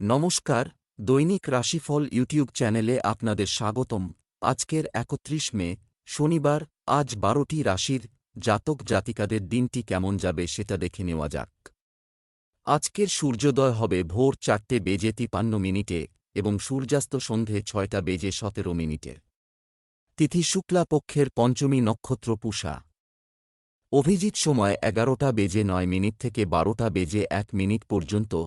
নমস্কার, দৈনিক রাশিফল ইউটিউব চ্যানেলে আপনাদের স্বাগতম। আজকের একত্রিশ মে, শনিবার, আজ বারোটি রাশির জাতক জাতিকাদের দিনটি কেমন যাবে সেটা দেখে নেওয়া যাক। আজকের সূর্যোদয় হবে ভোর চারটে বেজে তিপান্ন মিনিটে এবং সূর্যাস্ত সন্ধে ছয়টা বেজে সতেরো মিনিটে। তিথি শুক্লা পক্ষের পঞ্চমী নক্ষত্র পুষা। অভিজিৎ সময় এগারোটা বেজে নয় মিনিট থেকে বারোটা বেজে এক মিনিট পর্যন্ত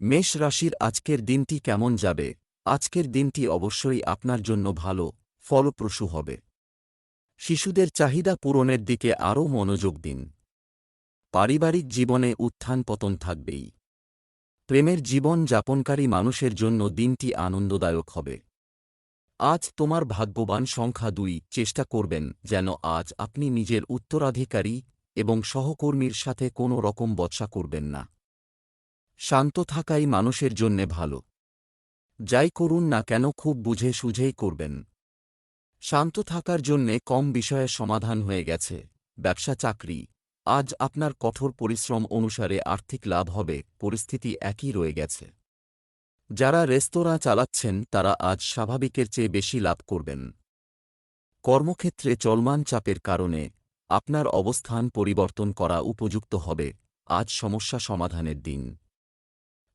মেষ রাশির আজকের দিনটি কেমন যাবে? আজকের দিনটি অবশ্যই আপনার জন্য ভালো, ফলপ্রসূ হবে। শিশুদের চাহিদা পূরণের দিকে আরও মনোযোগ দিন। পারিবারিক জীবনে উত্থান পতন থাকবেই। প্রেমের জীবন যাপনকারী মানুষের জন্য দিনটি আনন্দদায়ক হবে। আজ তোমার ভাগ্যবান সংখ্যা দুই, চেষ্টা করবেন যেন আজ আপনি নিজের উত্তরাধিকারী এবং সহকর্মীর সাথে কোনো রকম বৎসা করবেন না। শান্ত থাকাই মানুষের জন্যে ভালো। যাই করুন না কেন খুব বুঝে সুঝেই করবেন। শান্ত থাকার জন্যে কম বিষয়ে সমাধান হয়ে গেছে। ব্যবসা চাকরি। আজ আপনার কঠোর পরিশ্রম অনুসারে আর্থিক লাভ হবে, পরিস্থিতি একই রয়ে গেছে। যারা রেস্তোরাঁ চালাচ্ছেন, তারা আজ স্বাভাবিকের চেয়ে বেশি লাভ করবেন। কর্মক্ষেত্রে চলমান চাপের কারণে আপনার অবস্থান পরিবর্তন করা উপযুক্ত হবে। আজ সমস্যা সমাধানের দিন।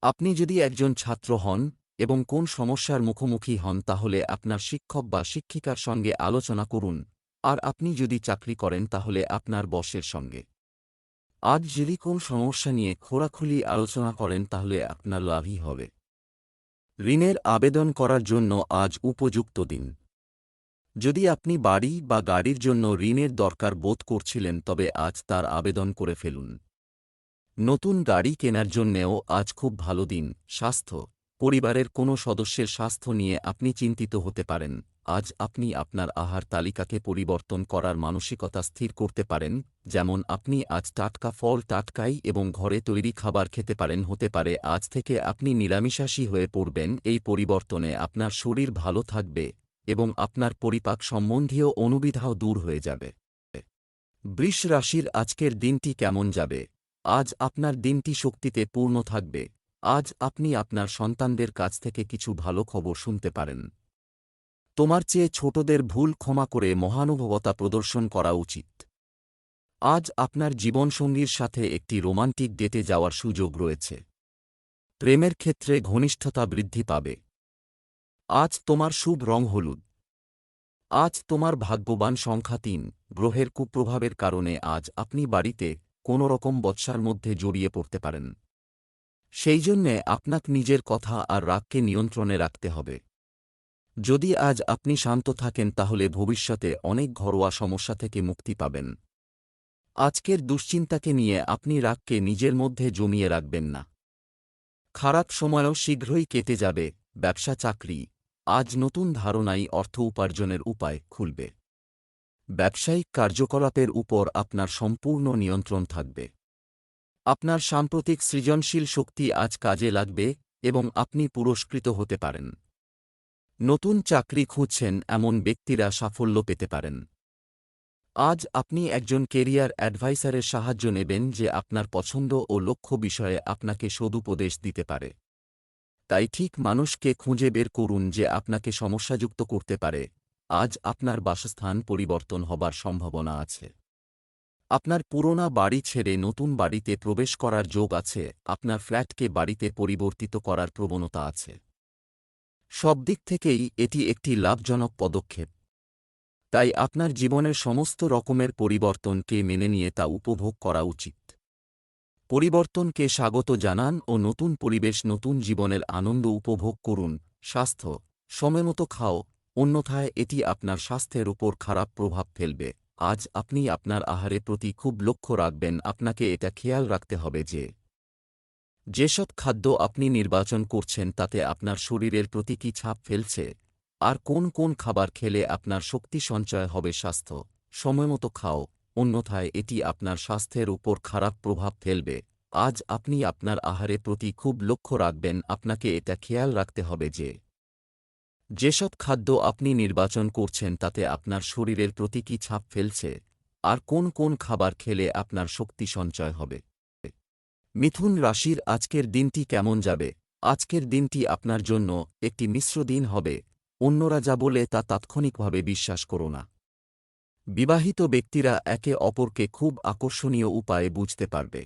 আপনি যদি একজন ছাত্র হন এবং কোন সমস্যার মুখোমুখি হন তাহলে আপনার শিক্ষক বা শিক্ষিকার সঙ্গে আলোচনা করুন, আর আপনি যদি চাকরি করেন তাহলে আপনার বসের সঙ্গে। আজ যদি কোন সমস্যা নিয়ে খোরাখুলি আলোচনা করেন তাহলে আপনার লাভই হবে। ঋণের আবেদন করার জন্য আজ উপযুক্ত দিন। যদি আপনি বাড়ি বা গাড়ির জন্য ঋণের দরকার বোধ করছিলেন তবে আজ তার আবেদন করে ফেলুন। নতুন গাড়ি কেনার জন্যেও আজ খুব ভালো দিন, স্বাস্থ্য। পরিবারের কোনো সদস্যের স্বাস্থ্য নিয়ে আপনি চিন্তিত হতে পারেন। আজ আপনি আপনার আহার তালিকাকে পরিবর্তন করার মানসিকতা স্থির করতে পারেন, যেমন আপনি আজ টাটকা ফল টাটকাই এবং ঘরে তৈরি খাবার খেতে পারেন। হতে পারে আজ থেকে আপনি নিরামিষাসী হয়ে পড়বেন, এই পরিবর্তনে আপনার শরীর ভালো থাকবে এবং আপনার পরিপাক সম্বন্ধীয় অনুবিধাও দূর হয়ে যাবে। বৃষ রাশির আজকের দিনটি কেমন যাবে? আজ আপনার দিনটি শক্তিতে পূর্ণ থাকবে। আজ আপনি আপনার সন্তানদের কাছ থেকে কিছু ভালো খবর শুনতে পারেন। তোমার চেয়ে ছোটদের ভুল ক্ষমা করে মহানুভবতা প্রদর্শন করা উচিত। আজ আপনার জীবনসঙ্গীর সাথে একটি রোমান্টিক ডেটে যাওয়ার সুযোগ রয়েছে। প্রেমের ক্ষেত্রে ঘনিষ্ঠতা বৃদ্ধি পাবে। আজ তোমার শুভ রং হলুদ। আজ তোমার ভাগ্যবান সংখ্যা তিন। গ্রহের কুপ্রভাবের কারণে আজ আপনি বাড়িতে কোনো রকম বৎসার মধ্যে জড়িয়ে পড়তে পারেন। সেই জন্যে আপনাক নিজের কথা আর রাগকে নিয়ন্ত্রণে রাখতে হবে। যদি আজ আপনি শান্ত থাকেন, তাহলে ভবিষ্যতে অনেক ঘরোয়া সমস্যা থেকে মুক্তি পাবেন। আজকের দুশ্চিন্তাকে নিয়ে আপনি রাগকে নিজের মধ্যে জমিয়ে রাখবেন না। খারাপ সময়ও শীঘ্রই কেটে যাবে, ব্যবসা চাকরি। আজ নতুন ধারণাই অর্থ উপার্জনের উপায় খুলবে। ব্যবসায়িক কার্যকলাপের উপর আপনার সম্পূর্ণ নিয়ন্ত্রণ থাকবে। আপনার সাম্প্রতিক সৃজনশীল শক্তি আজ কাজে লাগবে এবং আপনি পুরস্কৃত হতে পারেন। নতুন চাকরি খুঁজছেন এমন ব্যক্তিরা সাফল্য পেতে পারেন। আজ আপনি একজন কেরিয়ার অ্যাডভাইসারের সাহায্য নেবেন যে আপনার পছন্দ ও লক্ষ্য বিষয়ে আপনাকে সদুপদেশ দিতে পারে। তাই ঠিক মানুষকে খুঁজে বের করুন যে আপনাকে সমস্যাযুক্ত করতে পারে। আজ আপনার বাসস্থান পরিবর্তন হবার সম্ভাবনা আছে। আপনার পুরোনা বাড়ি ছেড়ে নতুন বাড়িতে প্রবেশ করার যোগ আছে, আপনার ফ্ল্যাটকে বাড়িতে পরিবর্তিত করার প্রবণতা আছে। সব দিক থেকেই এটি একটি লাভজনক পদক্ষেপ। তাই আপনার জীবনের সমস্ত রকমের পরিবর্তনকে মেনে নিয়ে তা উপভোগ করা উচিত। পরিবর্তনকে স্বাগত জানান ও নতুন পরিবেশ, নতুন জীবনের আনন্দ উপভোগ করুন। স্বাস্থ্য, সময়মতো খাও অন্যথায় এটি আপনার স্বাস্থ্যের উপর খারাপ প্রভাব ফেলবে। আজ আপনি আপনার আহারের প্রতি খুব লক্ষ্য রাখবেন, আপনাকে এটা খেয়াল রাখতে হবে যে যেসব খাদ্য আপনি নির্বাচন করছেন তাতে আপনার শরীরের প্রতি কী ছাপ ফেলছে? আর কোন কোন খাবার খেলে আপনার শক্তি সঞ্চয় হবে স্বাস্থ্য? সময়মতো খাও, অন্যথায় এটি আপনার স্বাস্থ্যের উপর খারাপ প্রভাব ফেলবে। আজ আপনি আপনার আহারের প্রতি খুব লক্ষ্য রাখবেন, আপনাকে এটা খেয়াল রাখতে হবে যে যেসব খাদ্য আপনি নির্বাচন করছেন তাতে আপনার শরীরের প্রতি কী ছাপ ফেলছে? আর কোন কোন খাবার খেলে আপনার শক্তি সঞ্চয় হবে? মিথুন রাশির আজকের দিনটি কেমন যাবে? আজকের দিনটি আপনার জন্য একটি মিশ্র দিন হবে। অন্যরা যা বলে তা তাৎক্ষণিকভাবে বিশ্বাস করো না। বিবাহিত ব্যক্তিরা একে অপরকে খুব আকর্ষণীয় উপায়ে বুঝতে পারবে।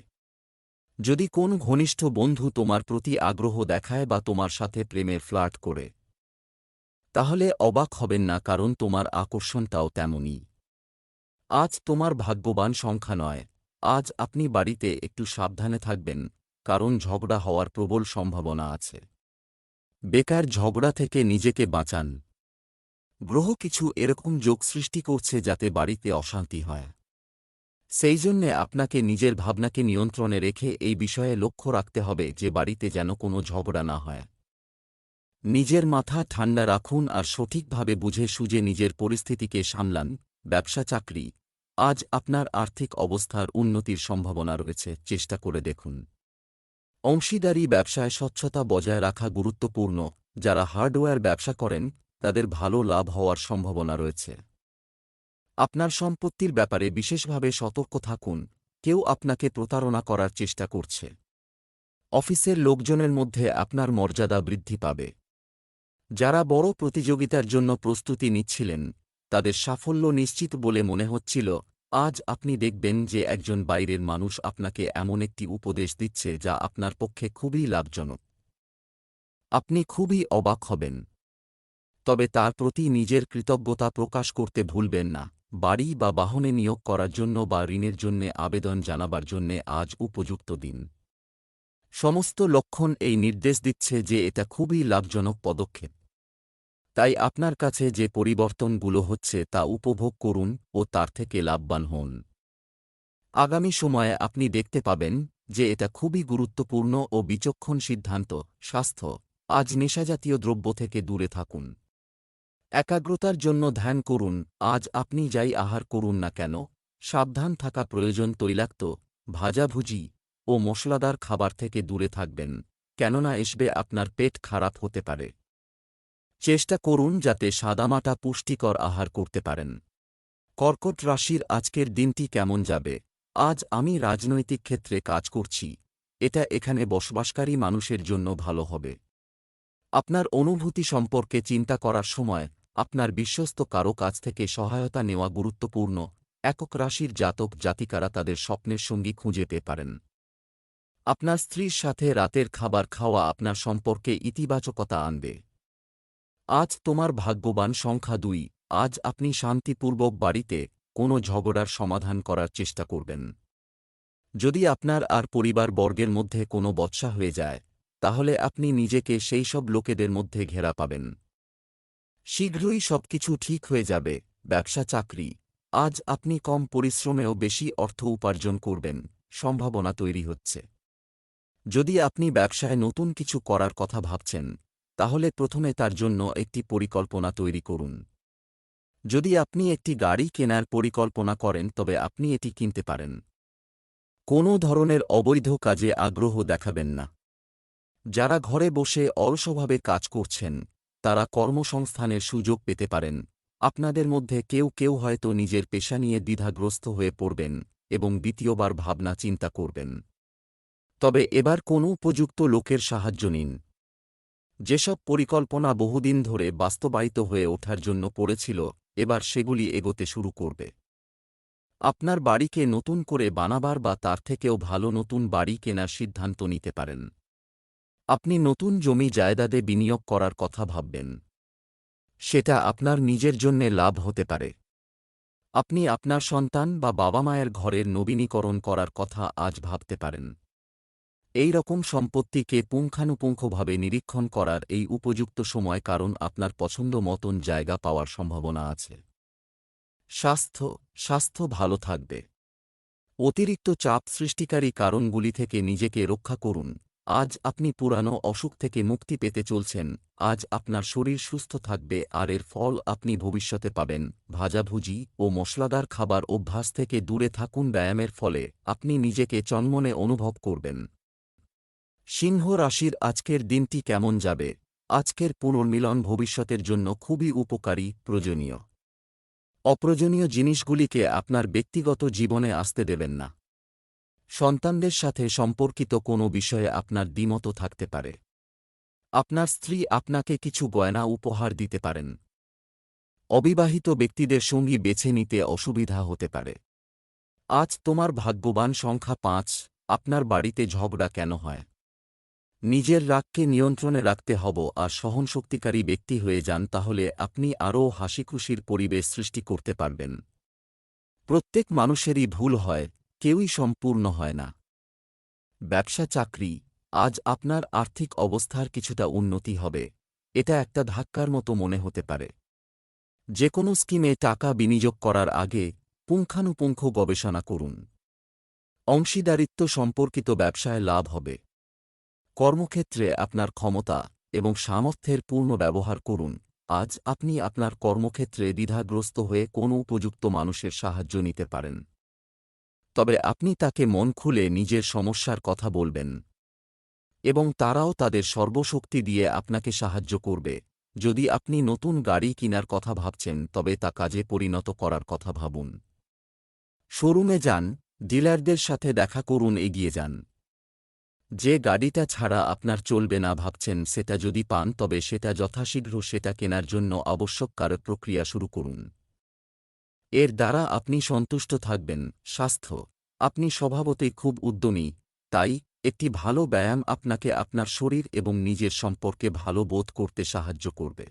যদি কোন ঘনিষ্ঠ বন্ধু তোমার প্রতি আগ্রহ দেখায় বা তোমার সাথে প্রেমের ফ্লার্ট করে তাহলে অবাক হবেন না কারণ তোমার আকর্ষণটাও তেমনই। আজ তোমার ভাগ্যবান সংখ্যা নয়। আজ আপনি বাড়িতে একটু সাবধানে থাকবেন, কারণ ঝগড়া হওয়ার প্রবল সম্ভাবনা আছে। বেকার ঝগড়া থেকে নিজেকে বাঁচান। গ্রহ কিছু এরকম যোগ সৃষ্টি করছে যাতে বাড়িতে অশান্তি হয়। সেই জন্যে আপনাকে নিজের ভাবনাকে নিয়ন্ত্রণে রেখে এই বিষয়ে লক্ষ্য রাখতে হবে যে বাড়িতে যেন কোনো ঝগড়া না হয়। নিজের মাথা ঠান্ডা রাখুন আর সঠিকভাবে বুঝে সুঝে নিজের পরিস্থিতিকে সামলান, ব্যবসা, চাকরি। আজ আপনার আর্থিক অবস্থার উন্নতির সম্ভাবনা রয়েছে, চেষ্টা করে দেখুন। অংশীদারি ব্যবসায় স্বচ্ছতা বজায় রাখা গুরুত্বপূর্ণ। যারা হার্ডওয়্যার ব্যবসা করেন, তাদের ভালো লাভ হওয়ার সম্ভাবনা রয়েছে। আপনার সম্পত্তির ব্যাপারে বিশেষভাবে সতর্ক থাকুন। কেউ আপনাকে প্রতারণা করার চেষ্টা করছে। অফিসের লোকজনের মধ্যে আপনার মর্যাদা বৃদ্ধি পাবে। যারা বড় প্রতিযোগিতার জন্য প্রস্তুতি নিচ্ছিলেন, তাদের সাফল্য নিশ্চিত বলে মনে হচ্ছিল, আজ আপনি দেখবেন যে একজন বাইরের মানুষ আপনাকে এমন একটি উপদেশ দিচ্ছে যা আপনার পক্ষে খুবই লাভজনক। আপনি খুবই অবাক হবেন। তবে তার প্রতি নিজের কৃতজ্ঞতা প্রকাশ করতে ভুলবেন না। বাড়ি বা বাহনে নিয়োগ করার জন্য বা ঋণের জন্য আবেদন জানাবার জন্যে আজ উপযুক্ত দিন। সমস্ত লক্ষণ এই নির্দেশ দিচ্ছে যে এটা খুবই লাভজনক পদক্ষেপ। তাই আপনার কাছে যে পরিবর্তনগুলো হচ্ছে তা উপভোগ করুন ও তার থেকে লাভবান হন। আগামী সময়ে আপনি দেখতে পাবেন যে এটা খুবই গুরুত্বপূর্ণ ও বিচক্ষণ সিদ্ধান্ত, স্বাস্থ্য, আজ নেশাজাতীয় দ্রব্য থেকে দূরে থাকুন। একাগ্রতার জন্য ধ্যান করুন, আজ আপনি যাই আহার করুন না কেন, সাবধান থাকা প্রয়োজন তৈলাক্ত, ভাজাভুজি ও মশলাদার খাবার থেকে দূরে থাকবেন, কেননা এসবে আপনার পেট খারাপ হতে পারে। চেষ্টা করুন যাতে সাদামাটা পুষ্টিকর আহার করতে পারেন। কর্কট রাশির আজকের দিনটি কেমন যাবে? আজ আমি রাজনৈতিক ক্ষেত্রে কাজ করছি, এটা এখানে বসবাসকারী মানুষের জন্য ভালো হবে। আপনার অনুভূতি সম্পর্কে চিন্তা করার সময়, আপনার বিশ্বস্ত কারও কাছ থেকে সহায়তা নেওয়া গুরুত্বপূর্ণ, একক রাশির জাতক জাতিকারা তাদের স্বপ্নের সঙ্গী খুঁজে পেতে পারেন। আপনার স্ত্রীর সাথে রাতের খাবার খাওয়া আপনার সম্পর্কে ইতিবাচকতা আনবে। আজ তোমার ভাগ্যবান সংখ্যা দুই। আজ আপনি শান্তিপূর্বক বাড়িতে কোনো ঝগড়ার সমাধান করার চেষ্টা করবেন। যদি আপনার আর পরিবার বর্গের মধ্যে কোনো বৎসা হয়ে যায়, তাহলে আপনি নিজেকে সেই সব লোকেদের মধ্যে ঘেরা পাবেন। শীঘ্রই সবকিছু ঠিক হয়ে যাবে, ব্যবসা, চাকরি। আজ আপনি কম পরিশ্রমেও বেশি অর্থ উপার্জন করবেন, সম্ভাবনা তৈরি হচ্ছে। যদি আপনি ব্যবসায় নতুন কিছু করার কথা ভাবছেন, তাহলে প্রথমে তার জন্য একটি পরিকল্পনা তৈরি করুন। যদি আপনি একটি গাড়ি কেনার পরিকল্পনা করেন, তবে আপনি এটি কিনতে পারেন। কোনো ধরনের অবৈধ কাজে আগ্রহ দেখাবেন না। যারা ঘরে বসে অলসভাবে কাজ করছেন, তারা কর্মসংস্থানের সুযোগ পেতে পারেন। আপনাদের মধ্যে কেউ কেউ হয়তো নিজের পেশা নিয়ে দ্বিধাগ্রস্ত হয়ে পড়বেন এবং দ্বিতীয়বার ভাবনা চিন্তা করবেন। তবে এবার কোনো উপযুক্ত লোকের সাহায্য নিন। যেসব পরিকল্পনা বহুদিন ধরে বাস্তবায়িত হয়ে ওঠার জন্য পড়েছিল, এবার সেগুলি এগোতে শুরু করবে। আপনার বাড়িকে নতুন করে বানাবার বা তার থেকেও ভালো নতুন বাড়ি কেনার সিদ্ধান্ত নিতে পারেন। আপনি নতুন জমি জায়দাদে বিনিয়োগ করার কথা ভাববেন। সেটা আপনার নিজের জন্যে লাভ হতে পারে। আপনি আপনার সন্তান বা বাবা মায়ের ঘরের নবীনীকরণ করার কথা আজ ভাবতে পারেন। এই রকম সম্পত্তিকে পুঙ্খানুপুঙ্খভাবে নিরীক্ষণ করার এই উপযুক্ত সময় কারণ আপনার পছন্দ মতন জায়গা পাওয়ার সম্ভাবনা আছে। স্বাস্থ্য স্বাস্থ্য ভালো থাকবে। অতিরিক্ত চাপ সৃষ্টিকারী কারণগুলি থেকে নিজেকে রক্ষা করুন। আজ আপনি পুরানো অসুখ থেকে মুক্তি পেতে চলছেন, আজ আপনার শরীর সুস্থ থাকবে, আর এর ফল আপনি ভবিষ্যতে পাবেন। ভাজাভুজি ও মশলাদার খাবার অভ্যাস থেকে দূরে থাকুন, ব্যায়ামের ফলে আপনি নিজেকে চন্মনে অনুভব করবেন। সিংহ রাশির আজকের দিনটি কেমন যাবে? আজকের পুনর্মিলন ভবিষ্যতের জন্য খুবই উপকারী, প্রয়োজনীয়। অপ্রয়োজনীয় জিনিসগুলিকে আপনার ব্যক্তিগত জীবনে আসতে দেবেন না। সন্তানদের সাথে সম্পর্কিত কোনো বিষয়ে আপনার দ্বিমত থাকতে পারে। আপনার স্ত্রী আপনাকে কিছু গয়না উপহার দিতে পারেন। অবিবাহিত ব্যক্তিদের সঙ্গী বেছে নিতে অসুবিধা হতে পারে। আজ তোমার ভাগ্যবান সংখ্যা পাঁচ, আপনার বাড়িতে ঝগড়া কেন হয়? নিজের রাগকে নিয়ন্ত্রণে রাখতে হব আর সহনশক্তিকারী ব্যক্তি হয়ে যান তাহলে আপনি আরও হাসিখুশির পরিবেশ সৃষ্টি করতে পারবেন। প্রত্যেক মানুষেরই ভুল হয়, কেউই সম্পূর্ণ হয় না। ব্যবসা চাকরি, আজ আপনার আর্থিক অবস্থার কিছুটা উন্নতি হবে, এটা একটা ধাক্কার মতো মনে হতে পারে। যে কোনো স্কিমে টাকা বিনিয়োগ করার আগে পুঙ্খানুপুঙ্খ গবেষণা করুন। অংশীদারিত্ব সম্পর্কিত ব্যবসায় লাভ হবে। কর্মক্ষেত্রে আপনার ক্ষমতা এবং সামর্থ্যের পূর্ণ ব্যবহার করুন। আজ আপনি আপনার কর্মক্ষেত্রে দ্বিধাগ্রস্ত হয়ে কোনো উপযুক্ত মানুষের সাহায্য নিতে পারেন। তবে আপনি তাকে মন খুলে নিজের সমস্যার কথা বলবেন এবং তারাও তাদের সর্বশক্তি দিয়ে আপনাকে সাহায্য করবে। যদি আপনি নতুন গাড়ি কিনার কথা ভাবছেন, তবে তা কাজে পরিণত করার কথা ভাবুন। শোরুমে যান, ডিলারদের সাথে দেখা করুন, এগিয়ে যান। যে গাড়িটা ছাড়া আপনার চলবে না ভাবছেন সেটা যদি পান তবে সেটা যথাশীঘ্র সেটা কেনার জন্য আবশ্যক কারক প্রক্রিয়া শুরু করুন। এর দ্বারা আপনি সন্তুষ্ট থাকবেন। স্বাস্থ্য। আপনি স্বভাবতই খুব উদ্যমী। তাই, একটি ভালো ব্যায়াম আপনাকে আপনার শরীর এবং নিজের সম্পর্কে ভালো বোধ করতে সাহায্য করবে।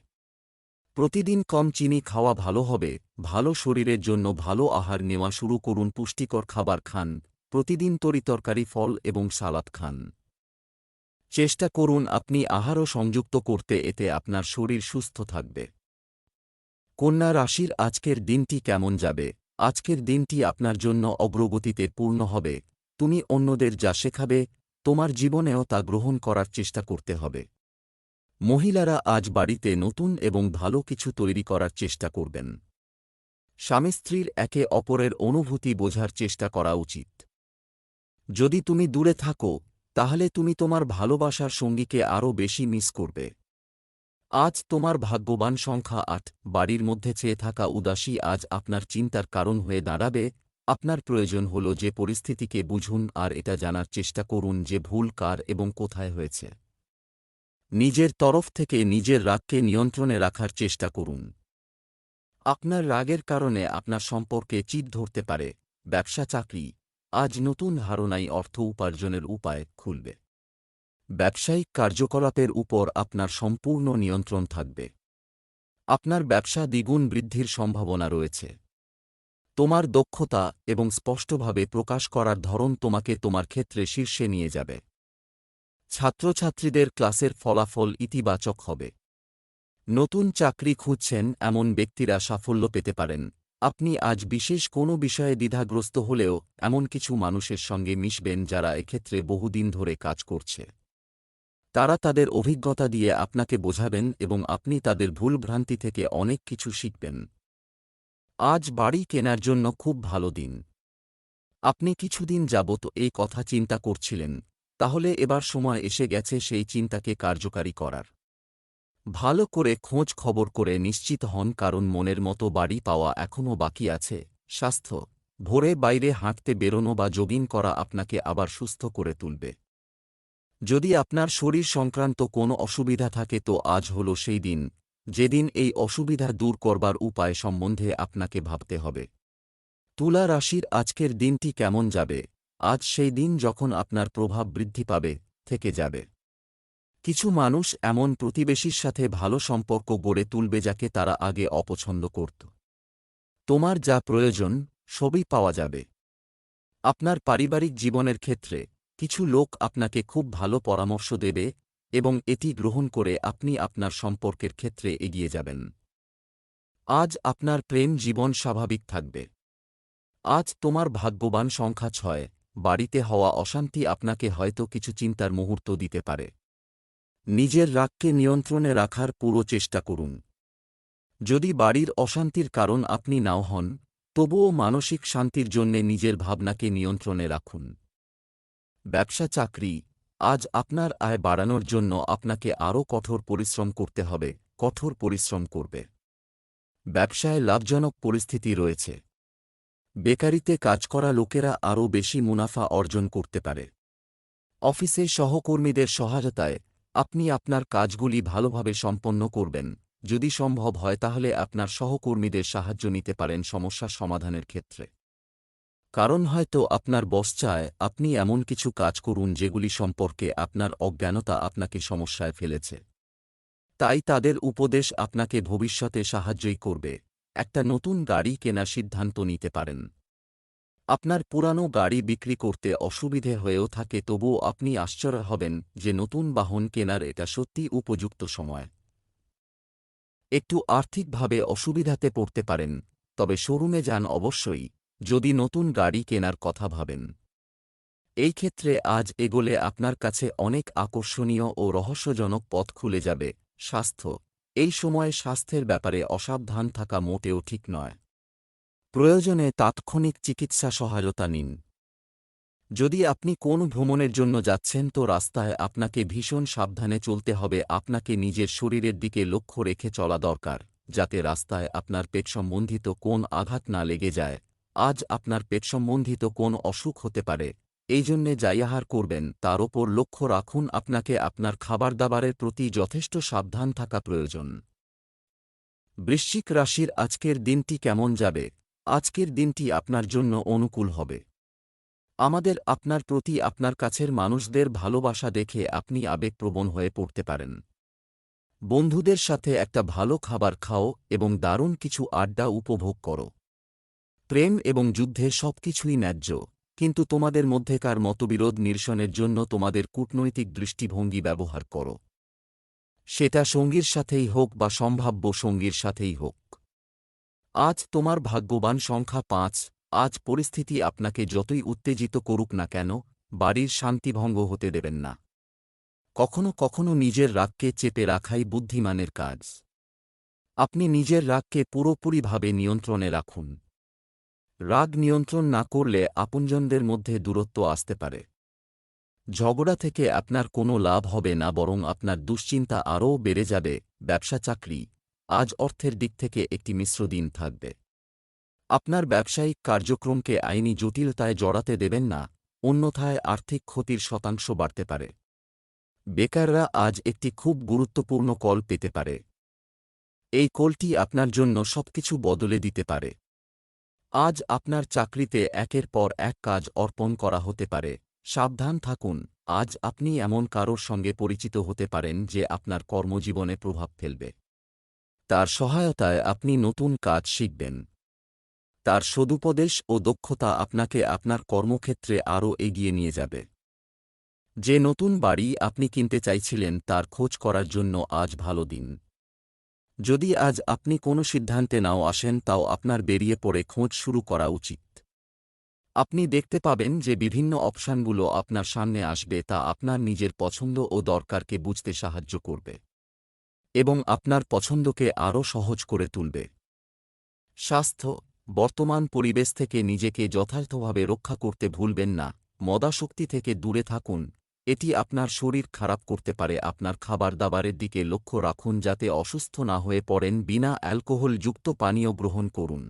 প্রতিদিন কম চিনি খাওয়া ভালো হবে। ভালো শরীরের জন্য ভালো আহার নেওয়া শুরু করুন, পুষ্টিকর খাবার খান। প্রতিদিন তরিতরকারি ফল এবং সালাদ খান। চেষ্টা করুন আপনি আহারও সংযুক্ত করতে, এতে আপনার শরীর সুস্থ থাকবে। কন্যা রাশির আজকের দিনটি কেমন যাবে? আজকের দিনটি আপনার জন্য অগ্রগতিতে পূর্ণ হবে। তুমি অন্যদের যা শেখাবে, তোমার জীবনেও তা গ্রহণ করার চেষ্টা করতে হবে। মহিলারা আজ বাড়িতে নতুন এবং ভালো কিছু তৈরি করার চেষ্টা করবেন। স্বামী স্ত্রীর একে অপরের অনুভূতি বোঝার চেষ্টা করা উচিত। যদি তুমি দূরে থাকো, তাহলে তুমি তোমার ভালোবাসার সঙ্গীকে আরও বেশি মিস করবে। আজ তোমার ভাগ্যবান সংখ্যা আট, বাড়ির মধ্যে চেয়ে থাকা উদাসী আজ আপনার চিন্তার কারণ হয়ে দাঁড়াবে। আপনার প্রয়োজন হল যে পরিস্থিতিকে বুঝুন আর এটা জানার চেষ্টা করুন যে ভুল কার এবং কোথায় হয়েছে। নিজের তরফ থেকে নিজের রাগকে নিয়ন্ত্রণে রাখার চেষ্টা করুন। আপনার রাগের কারণে আপনার সম্পর্কে চিট ধরতে পারে, ব্যবসা, চাকরি আজ নতুন ধারণাই অর্থ উপার্জনের উপায় খুলবে। ব্যবসায়িক কার্যকলাপের উপর আপনার সম্পূর্ণ নিয়ন্ত্রণ থাকবে। আপনার ব্যবসা দ্বিগুণ বৃদ্ধির সম্ভাবনা রয়েছে। তোমার দক্ষতা এবং স্পষ্টভাবে প্রকাশ করার ধরন তোমাকে তোমার ক্ষেত্রে শীর্ষে নিয়ে যাবে। ছাত্রছাত্রীদের ক্লাসের ফলাফল ইতিবাচক হবে। নতুন চাকরি খুঁজছেন এমন ব্যক্তিরা সাফল্য পেতে পারেন। আপনি আজ বিশেষ কোনো বিষয়ে দ্বিধাগ্রস্ত হলেও এমন কিছু মানুষের সঙ্গে মিশবেন যারা এক্ষেত্রে বহুদিন ধরে কাজ করছে। তারা তাদের অভিজ্ঞতা দিয়ে আপনাকে বোঝাবেন এবং আপনি তাদের ভুলভ্রান্তি থেকে অনেক কিছু শিখবেন। আজ বাড়ি কেনার জন্য খুব ভালো দিন। আপনি কিছুদিন যাবত এই কথা চিন্তা করছিলেন, তাহলে এবার সময় এসে গেছে সেই চিন্তাকে কার্যকারী করার। ভালো করে খোঁজ খবর করে নিশ্চিত হন কারণ মনের মতো বাড়ি পাওয়া এখনও বাকি আছে। স্বাস্থ্য। ভোরে বাইরে হাঁটতে বেরোনো বা জগিং করা আপনাকে আবার সুস্থ করে তুলবে। যদি আপনার শরীর সংক্রান্ত কোনো অসুবিধা থাকে তো আজ হল সেই দিন। যেদিন এই অসুবিধা দূর করবার উপায় সম্বন্ধে আপনাকে ভাবতে হবে। তুলা রাশির আজকের দিনটি কেমন যাবে? আজ সেই দিন যখন আপনার প্রভাব বৃদ্ধি পাবে, থেকে যাবে। কিছু মানুষ এমন প্রতিবেশীর সাথে ভালো সম্পর্ক গড়ে তুলবে যাকে তারা আগে অপছন্দ করত। তোমার যা প্রয়োজন, সবই পাওয়া যাবে। আপনার পারিবারিক জীবনের ক্ষেত্রে, কিছু লোক আপনাকে খুব ভালো পরামর্শ দেবে এবং এটি গ্রহণ করে আপনি আপনার সম্পর্কের ক্ষেত্রে এগিয়ে যাবেন। আজ আপনার প্রেম জীবন স্বাভাবিক থাকবে। আজ তোমার ভাগ্যবান সংখ্যা ছয়, বাড়িতে হওয়া অশান্তি আপনাকে হয়তো কিছু চিন্তার মুহূর্ত দিতে পারে। নিজের রাগকে নিয়ন্ত্রণে রাখার পুরো চেষ্টা করুন। যদি বাড়ির অশান্তির কারণ আপনি নাও হন, তবুও মানসিক শান্তির জন্যে নিজের ভাবনাকে নিয়ন্ত্রণে রাখুন। ব্যবসা চাকরি, আজ আপনার আয় বাড়ানোর জন্য আপনাকে আরও কঠোর পরিশ্রম করতে হবে, কঠোর পরিশ্রম করবে। ব্যবসায় লাভজনক পরিস্থিতি রয়েছে। বেকারিতে কাজ করা লোকেরা আরও বেশি মুনাফা অর্জন করতে পারে। অফিসে সহকর্মীদের সহায়তায় আপনি আপনার কাজগুলি ভালোভাবে সম্পন্ন করবেন। যদি সম্ভব হয় তাহলে আপনার সহকর্মীদের সাহায্য নিতে পারেন সমস্যা সমাধানের ক্ষেত্রে। কারণ হয়তো আপনার বস চায়, আপনি এমন কিছু কাজ করুন যেগুলি সম্পর্কে আপনার অজ্ঞানতা আপনাকে সমস্যায় ফেলেছে। তাই তাদের উপদেশ আপনাকে ভবিষ্যতে সাহায্যই করবে। একটা নতুন গাড়ি কেনার সিদ্ধান্ত নিতে পারেন। আপনার পুরানো গাড়ি বিক্রি করতে অসুবিধে হয়েও থাকে তবুও আপনি আশ্চর্য হবেন যে নতুন বাহন কেনার এটা সত্যি উপযুক্ত সময়। একটু আর্থিকভাবে অসুবিধাতে পড়তে পারেন, তবে শোরুমে যান অবশ্যই, যদি নতুন গাড়ি কেনার কথা ভাবেন। এই ক্ষেত্রে আজ এগোলে আপনার কাছে অনেক আকর্ষণীয় ও রহস্যজনক পথ খুলে যাবে, স্বাস্থ্য। এই সময়ে স্বাস্থ্যের ব্যাপারে অসাবধান থাকা মোটেও ঠিক নয়। প্রয়োজনে তাৎক্ষণিক চিকিৎসা সহায়তা নিন। যদি আপনি কোন ভ্রমণের জন্য যাচ্ছেন, তো রাস্তায় আপনাকে ভীষণ সাবধানে চলতে হবে। আপনাকে নিজের শরীরের দিকে লক্ষ্য রেখে চলা দরকার, যাতে রাস্তায় আপনার পেট সম্বন্ধিত কোন আঘাত না লেগে যায়। আজ আপনার পেট সম্বন্ধিত কোন অসুখ হতে পারে, এই জন্যে যাই আহার করবেন। তার ওপর লক্ষ্য রাখুন, আপনাকে আপনার খাবার দাবারের প্রতি যথেষ্ট সাবধান থাকা প্রয়োজন। বৃশ্চিক রাশির আজকের দিনটি কেমন যাবে? আজকের দিনটি আপনার জন্য অনুকূল হবে। আমাদের আপনার প্রতি আপনার কাছের মানুষদের ভালোবাসা দেখে আপনি আবেগপ্রবণ হয়ে পড়তে পারেন। বন্ধুদের সাথে একটা ভালো খাবার খাও এবং দারুণ কিছু আড্ডা উপভোগ করো। প্রেম এবং যুদ্ধে সবকিছুই ন্যায্য, কিন্তু তোমাদের মধ্যেকার মতবিরোধ নিরসনের জন্য তোমাদের কূটনৈতিক দৃষ্টিভঙ্গি ব্যবহার করো। সেটা সঙ্গীর সাথেই হোক বা সম্ভাব্য সঙ্গীর সাথেই হোক। আজ তোমার ভাগ্যবান সংখ্যা পাঁচ, আজ পরিস্থিতি আপনাকে যতই উত্তেজিত করুক না কেন, বাড়ির শান্তিভঙ্গ হতে দেবেন না। কখনো কখনো নিজের রাগকে চেপে রাখাই বুদ্ধিমানের কাজ। আপনি নিজের রাগকে পুরোপুরিভাবে নিয়ন্ত্রণে রাখুন। রাগ নিয়ন্ত্রণ না করলে আপনজনদের মধ্যে দূরত্ব আসতে পারে। ঝগড়া থেকে আপনার কোনো লাভ হবে না, বরং আপনার দুশ্চিন্তা আরও বেড়ে যাবে ব্যবসা চাকরি আজ অর্থের দিক থেকে একটি মিশ্র দিন থাকবে। আপনার ব্যবসায়িক কার্যক্রমকে আইনি জটিলতায় জড়াতে দেবেন না, অন্যথায় আর্থিক ক্ষতির শতাংশ বাড়তে পারে। বেকাররা আজ একটি খুব গুরুত্বপূর্ণ কল পেতে পারে। এই কলটি আপনার জন্য সবকিছু বদলে দিতে পারে। আজ আপনার চাকরিতে একের পর এক কাজ অর্পণ করা হতে পারে। সাবধান থাকুন, আজ আপনি এমন কারোর সঙ্গে পরিচিত হতে পারেন যে আপনার কর্মজীবনে প্রভাব ফেলবে। তার সহায়তায় আপনি নতুন কাজ শিখবেন। তার সদুপদেশ ও দক্ষতা আপনাকে আপনার কর্মক্ষেত্রে আরও এগিয়ে নিয়ে যাবে। যে নতুন বাড়ি আপনি কিনতে চাইছিলেন তার খোঁজ করার জন্য আজ ভালো দিন। যদি আজ আপনি কোনো সিদ্ধান্তে নাও আসেন তাও আপনার বেরিয়ে পড়ে খোঁজ শুরু করা উচিত। আপনি দেখতে পাবেন যে বিভিন্ন অপশানগুলো আপনার সামনে আসবে তা আপনার নিজের পছন্দ ও দরকারকে বুঝতে সাহায্য করবে। এবং আপনার পছন্দকে আরও সহজ করে তুলবে। স্বাস্থ্য, বর্তমান পরিবেশ থেকে নিজেকে যথার্থভাবে রক্ষা করতে ভুলবেন না, মদাশক্তি থেকে দূরে থাকুন, এটি আপনার শরীর খারাপ করতে পারে, আপনার খাবার দাবারের দিকে লক্ষ্য রাখুন যাতে অসুস্থ না হয়ে পড়েন বিনা অ্যালকোহলযুক্ত পানীয় গ্রহণ করুন।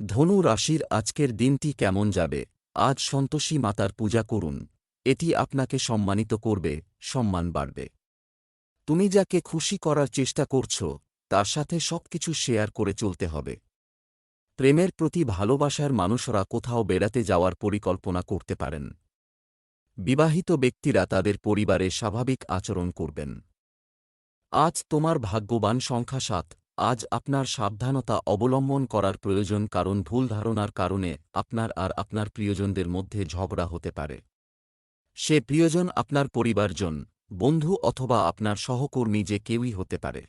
ধনু রাশির আজকের দিনটি কেমন যাবে? আজ সন্তোষী মাতার পূজা করুন, এটি আপনাকে সম্মানিত করবে, সম্মান বাড়বে। তুমি যাকে খুশি করার চেষ্টা করছ, তার সাথে সবকিছু শেয়ার করে চলতে হবে। প্রেমের প্রতি ভালোবাসার মানুষরা কোথাও বেড়াতে যাওয়ার পরিকল্পনা করতে পারেন। বিবাহিত ব্যক্তিরা তাদের পরিবারে স্বাভাবিক আচরণ করবেন। আজ তোমার ভাগ্যবান সংখ্যা সাত, আজ আপনার সাবধানতা অবলম্বন করার প্রয়োজন কারণ ভুল ধারণার কারণে আপনার আর আপনার প্রিয়জনদের মধ্যে ঝগড়া হতে পারে। সে প্রিয়জন আপনার পরিবারজন বন্ধু অথবা আপনার সহকর্মী যে কেউই হতে পারে।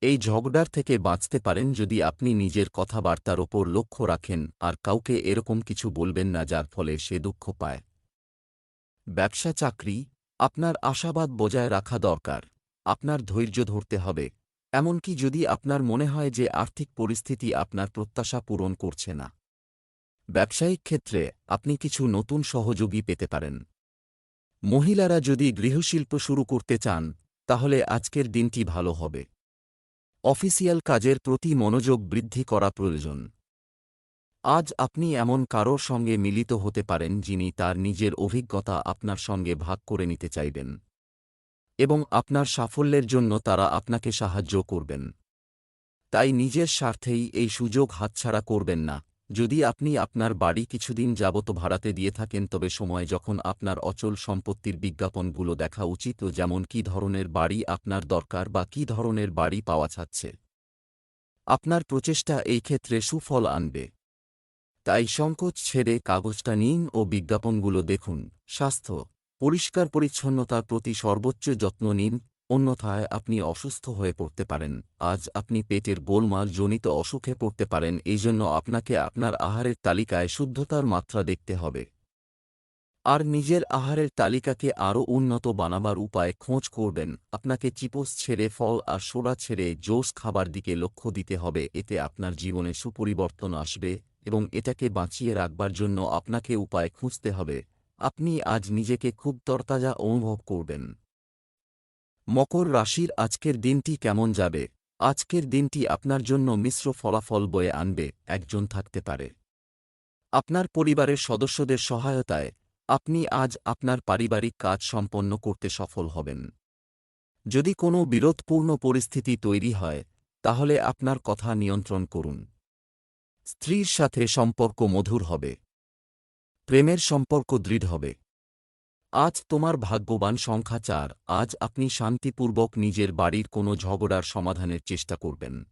এই ঝগড়ার থেকে বাঁচতে পারেন যদি আপনি নিজের কথাবার্তার ওপর লক্ষ্য রাখেন আর কাউকে এরকম কিছু বলবেন না যার ফলে সে দুঃখ পায়। ব্যবসা চাকরি আপনার আশাবাদ বজায় রাখা দরকার। আপনার ধৈর্য ধরতে হবে। এমনকি যদি আপনার মনে হয় যে আর্থিক পরিস্থিতি আপনার প্রত্যাশা পূরণ করছে না। ব্যবসায়িক ক্ষেত্রে আপনি কিছু নতুন সহযোগী পেতে পারেন। মহিলারা যদি গৃহশিল্প শুরু করতে চান, তাহলে আজকের দিনটি ভালো হবে। অফিসিয়াল কাজের প্রতি মনোযোগ বৃদ্ধি করা প্রয়োজন। আজ আপনি এমন কারোর সঙ্গে মিলিত হতে পারেন যিনি তার নিজের অভিজ্ঞতা আপনার সঙ্গে ভাগ করে নিতে চাইবেন এবং আপনার সাফল্যের জন্য তারা আপনাকে সাহায্য করবেন। তাই নিজের স্বার্থেই এই সুযোগ হাতছাড়া করবেন না। যদি আপনি আপনার বাড়ি কিছুদিন যাবত ভাড়াতে দিয়ে থাকেন, তবে সময় যখন আপনার অচল সম্পত্তির বিজ্ঞাপনগুলো দেখা উচিত, যেমন কী ধরনের বাড়ি আপনার দরকার বা কী ধরনের বাড়ি পাওয়া যাচ্ছে। আপনার প্রচেষ্টা এই ক্ষেত্রে সুফল আনবে। তাই সংকোচ ছেড়ে কাগজটা নিন ও বিজ্ঞাপনগুলো দেখুন। স্বাস্থ্য, পরিষ্কার পরিচ্ছন্নতার প্রতি সর্বোচ্চ যত্ন নিন। অন্যথায় আপনি অসুস্থ হয়ে পড়তে পারেন। আজ আপনি পেটের গোলমাল জনিত অসুখে পড়তে পারেন এই জন্য আপনাকে আপনার আহারের তালিকায় শুদ্ধতার মাত্রা দেখতে হবে। আর নিজের আহারের তালিকাকে আরও উন্নত বানাবার উপায় খোঁজ করবেন। আপনাকে চিপোস ছেড়ে ফল আর সোডা ছেড়ে জোস খাবার দিকে লক্ষ্য দিতে হবে, এতে আপনার জীবনে সুপরিবর্তন আসবে এবং এটাকে বাঁচিয়ে রাখবার জন্য আপনাকে উপায় খুঁজতে হবে। আপনি আজ নিজেকে খুব তরতাজা অনুভব করবেন। মকর রাশির আজকের দিনটি কেমন যাবে? আজকের দিনটি আপনার জন্য মিশ্র ফলাফল বয়ে আনবে, একজন থাকতে পারে। আপনার পরিবারের সদস্যদের সহায়তায়, আপনি আজ আপনার পারিবারিক কাজ সম্পন্ন করতে সফল হবেন। যদি কোনো বিরোধপূর্ণ পরিস্থিতি তৈরি হয়, তাহলে আপনার কথা নিয়ন্ত্রণ করুন। স্ত্রীর সাথে সম্পর্ক মধুর হবে। প্রেমের সম্পর্ক দৃঢ় হবে। আজ তোমার ভাগ্যবান সংখ্যা চার। আজ আপনি শান্তিপূর্বক নিজের বাড়ির কোনো ঝগড়ার সমাধানের চেষ্টা করবেন।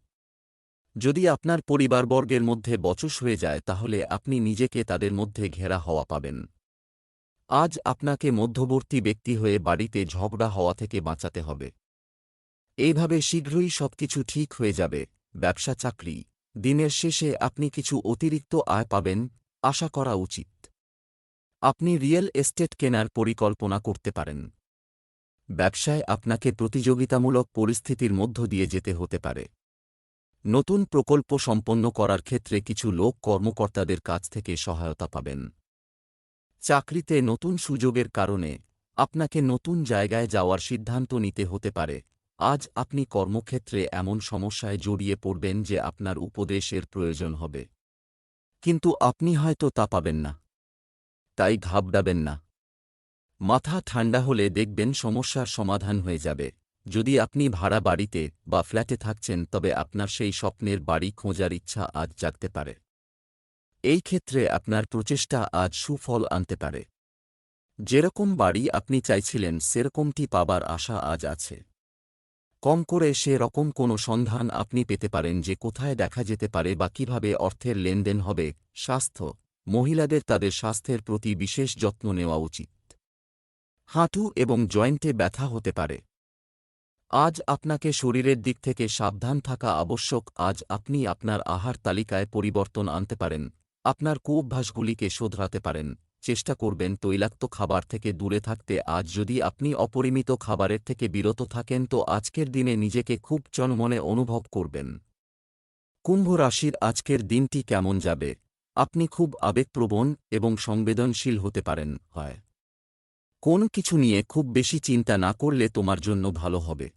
যদি আপনার পরিবারবর্গের মধ্যে বচস হয়ে যায়, তাহলে আপনি নিজেকে তাদের মধ্যে ঘেরা হওয়া পাবেন। আজ আপনাকে মধ্যবর্তী ব্যক্তি হয়ে বাড়িতে ঝগড়া হওয়া থেকে বাঁচাতে হবে। এইভাবে শীঘ্রই সবকিছু ঠিক হয়ে যাবে। ব্যবসা চাকরি দিনের শেষে আপনি কিছু অতিরিক্ত আয় পাবেন। আশা করা উচিত। আপনি রিয়েল এস্টেট কেনার পরিকল্পনা করতে পারেন। ব্যবসায় আপনাকে প্রতিযোগিতামূলক পরিস্থিতির মধ্য দিয়ে যেতে হতে পারে। নতুন প্রকল্প সম্পন্ন করার ক্ষেত্রে কিছু লোক কর্মকর্তাদের কাছ থেকে সহায়তা পাবেন। চাকরিতে নতুন সুযোগের কারণে আপনাকে নতুন জায়গায় যাওয়ার সিদ্ধান্ত নিতে হতে পারে। আজ আপনি কর্মক্ষেত্রে এমন সমস্যায় জড়িয়ে পড়বেন যে আপনার উপদেশের প্রয়োজন হবে। কিন্তু আপনি হয়তো তা পাবেন না। তাই ঘাবড়াবেন না। মাথা ঠান্ডা হলে দেখবেন সমস্যার সমাধান হয়ে যাবে। যদি আপনি ভাড়া বাড়িতে বা ফ্ল্যাটে থাকছেন, তবে আপনার সেই স্বপ্নের বাড়ি খোঁজার ইচ্ছা আজ জাগতে পারে। এই ক্ষেত্রে আপনার প্রচেষ্টা আজ সুফল আনতে পারে। যেরকম বাড়ি আপনি চাইছিলেন, সেরকমটি পাবার আশা আজ আছে। কম করে সে রকম কোনো সন্ধান আপনি পেতে পারেন যে কোথায় দেখা যেতে পারে বা কীভাবে অর্থের লেনদেন হবে, স্বাস্থ্য মহিলাদের তাদের স্বাস্থ্যের প্রতি বিশেষ যত্ন নেওয়া উচিত। হাঁটু এবং জয়েন্টে ব্যথা হতে পারে। আজ আপনাকে শরীরের দিক থেকে সাবধান থাকা আবশ্যক। আজ আপনি আপনার আহার তালিকায় পরিবর্তন আনতে পারেন। আপনার কুঅভ্যাসগুলিকে শোধরাতে পারেন। চেষ্টা করবেন তৈলাক্ত খাবার থেকে দূরে থাকতে। আজ যদি আপনি অপরিমিত খাবারের থেকে বিরত থাকেন, তো আজকের দিনে নিজেকে খুব চনমনে অনুভব করবেন। কুম্ভ রাশির আজকের দিনটি কেমন যাবে? আপনি খুব আবেগপ্রবণ এবং সংবেদনশীল হতে পারেন, হয়। কোন কিছু নিয়ে খুব বেশি চিন্তা না করলে তোমার জন্য ভালো হবে।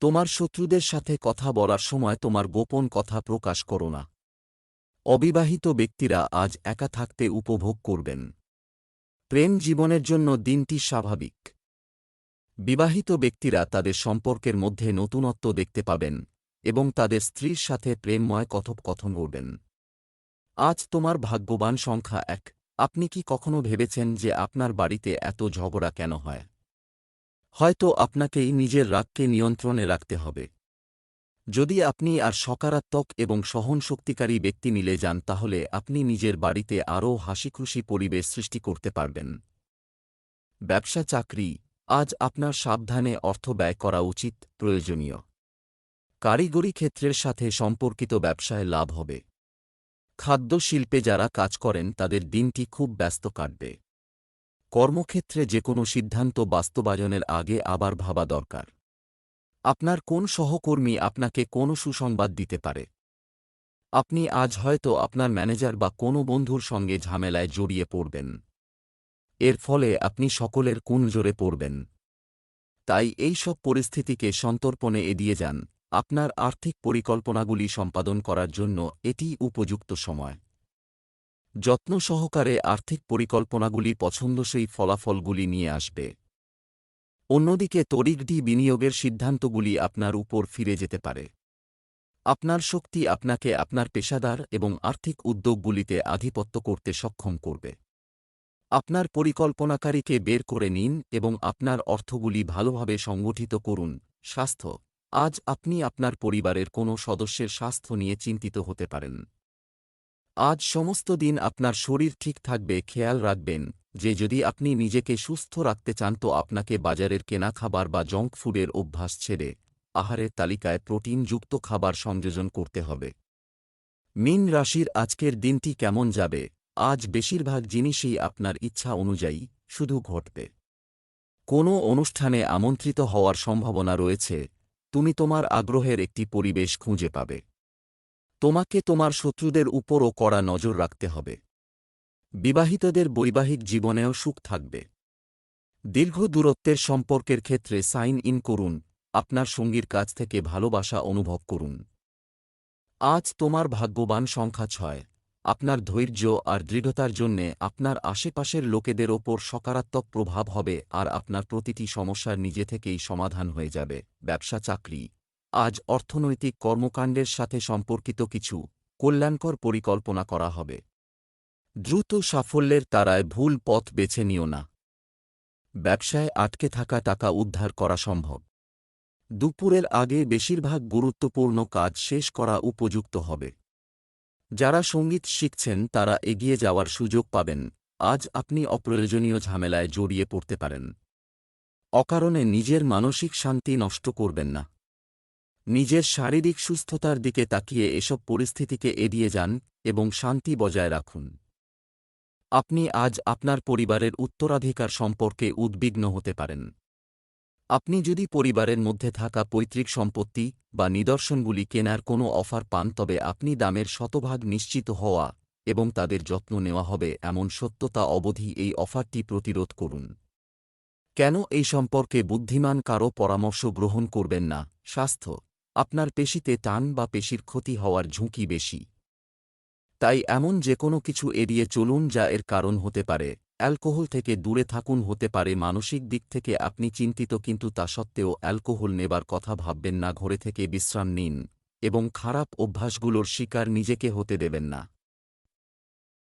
তোমার শত্রুদের সাথে কথা বলার সময় তোমার গোপন কথা প্রকাশ করো না। অবিবাহিত ব্যক্তিরা আজ একা থাকতে উপভোগ করবেন। প্রেম জীবনের জন্য দিনটি স্বাভাবিক। বিবাহিত ব্যক্তিরা তাদের সম্পর্কের মধ্যে নতুনত্ব দেখতে পাবেন এবং তাদের স্ত্রীর সাথে প্রেমময় কথোপকথন করবেন। আজ তোমার ভাগ্যবান সংখ্যা এক। আপনি কি কখনো ভেবেছেন যে আপনার বাড়িতে এত ঝগড়া কেন হয়? হয়তো আপনাকেই নিজের রাগকে নিয়ন্ত্রণে রাখতে হবে। যদি আপনি আর সকারাত্মক এবং সহনশক্তিকারী ব্যক্তি মিলে যান, তাহলে আপনি নিজের বাড়িতে আরও হাসিখুশি পরিবেশ সৃষ্টি করতে পারবেন। ব্যবসা চাকরি। আজ আপনার সাবধানে অর্থ ব্যয় করা উচিত, প্রয়োজনীয়। কারিগরি ক্ষেত্রের সাথে সম্পর্কিত ব্যবসায় লাভ হবে। খাদ্য শিল্পে যারা কাজ করেন, তাদের দিনটি খুব ব্যস্ত কাটবে। কর্মক্ষেত্রে যে কোনো সিদ্ধান্ত বাস্তবায়নের আগে আবার ভাবা দরকার। আপনার কোন সহকর্মী আপনাকে কোনো সুসংবাদ দিতে পারে? আপনি আজ হয়তো আপনার ম্যানেজার বা কোনো বন্ধুর সঙ্গে ঝামেলায় জড়িয়ে পড়বেন। এর ফলে আপনি সকলের কুনজোরে পড়বেন? তাই এই সব পরিস্থিতিকে সন্তর্পণে এড়িয়ে যান। আপনার আর্থিক পরিকল্পনাগুলি সম্পাদন করার জন্য এটি উপযুক্ত সময়। যত্ন সহকারে আর্থিক পরিকল্পনাগুলি পছন্দসই ফলাফলগুলি নিয়ে আসবে। অন্যদিকে তড়িগডি বিনিয়োগের সিদ্ধান্তগুলি আপনার উপর ফিরে যেতে পারে। আপনার শক্তি আপনাকে আপনার পেশাদার এবং আর্থিক উদ্যোগগুলিতে আধিপত্য করতে সক্ষম করবে। আপনার পরিকল্পনাকারীকে বের করে নিন এবং আপনার অর্থগুলি ভালোভাবে সংগঠিত করুন। স্বাস্থ্য আজ আপনি আপনার পরিবারের কোনো সদস্যের স্বাস্থ্য নিয়ে চিন্তিত হতে পারেন। আজ সমস্ত দিন আপনার শরীর ঠিক থাকবে, খেয়াল রাখবেন, যে যদি আপনি নিজেকে সুস্থ রাখতে চান তো আপনাকে বাজারের কেনা খাবার বা জঙ্ক ফুডের অভ্যাস ছেড়ে আহারের তালিকায় প্রোটিনযুক্ত খাবার সংযোজন করতে হবে। মিন রাশির আজকের দিনটি কেমন যাবে? আজ বেশিরভাগ জিনিসই আপনার ইচ্ছা অনুযায়ী শুধু ঘটবে। কোনো অনুষ্ঠানে আমন্ত্রিত হওয়ার সম্ভাবনা রয়েছে তুমি তোমার আগ্রহের একটি পরিবেশ খুঁজে পাবে। তোমাকে তোমার শত্রুদের উপরও কড়া নজর রাখতে হবে। বিবাহিতদের বৈবাহিক জীবনেও সুখ থাকবে। দীর্ঘ দূরত্বের সম্পর্কের ক্ষেত্রে সাইন ইন করুন, আপনার সঙ্গীর কাছ থেকে ভালোবাসা অনুভব করুন। আজ তোমার ভাগ্যবান সংখ্যা ছয়। আপনার ধৈর্য আর দৃঢ়তার জন্যে আপনার আশেপাশের লোকেদের ওপর সকারাত্মক প্রভাব হবে আর আপনার প্রতিটি সমস্যার নিজে থেকেই সমাধান হয়ে যাবে। ব্যবসা চাকরি। আজ অর্থনৈতিক কর্মকাণ্ডের সাথে সম্পর্কিত কিছু কল্যাণকর পরিকল্পনা করা হবে। দ্রুত সাফল্যের তারায় ভুল পথ বেছে নিও না। ব্যবসায় আটকে থাকা টাকা উদ্ধার করা সম্ভব। দুপুরের আগে বেশিরভাগ গুরুত্বপূর্ণ কাজ শেষ করা উপযুক্ত হবে। যারা সংগীত শিখছেন, তারা এগিয়ে যাওয়ার সুযোগ পাবেন। আজ আপনি অপ্রয়োজনীয় ঝামেলায় জড়িয়ে পড়তে পারেন। অকারণে নিজের মানসিক শান্তি নষ্ট করবেন না। নিজের শারীরিক সুস্থতার দিকে তাকিয়ে এসব পরিস্থিতিকে এড়িয়ে যান এবং শান্তি বজায় রাখুন। আপনি আজ আপনার পরিবারের উত্তরাধিকার সম্পর্কে উদ্বিগ্ন হতে পারেন। আপনি যদি পরিবারের মধ্যে থাকা পৈতৃক সম্পত্তি বা নিদর্শনগুলি কেনার কোনো অফার পান, তবে আপনি দামের শতভাগ নিশ্চিত হওয়া এবং তাদের যত্ন নেওয়া হবে এমন সত্যতা অবধি এই অফারটি প্রতিরোধ করুন। কেন এই সম্পর্কে বুদ্ধিমান কারও পরামর্শ গ্রহণ করবেন না? স্বাস্থ্য, আপনার পেশিতে টান বা পেশির ক্ষতি হওয়ার ঝুঁকি বেশি। তাই এমন যে কোনো কিছু এড়িয়ে চলুন যা এর কারণ হতে পারে। অ্যালকোহল থেকে দূরে থাকুন হতে পারে মানসিক দিক থেকে আপনি চিন্তিত কিন্তু তা সত্ত্বেও অ্যালকোহল নেবার কথা ভাববেন না, ঘরে থেকে বিশ্রাম নিন এবং খারাপ অভ্যাসগুলোর শিকার নিজেকে হতে দেবেন না।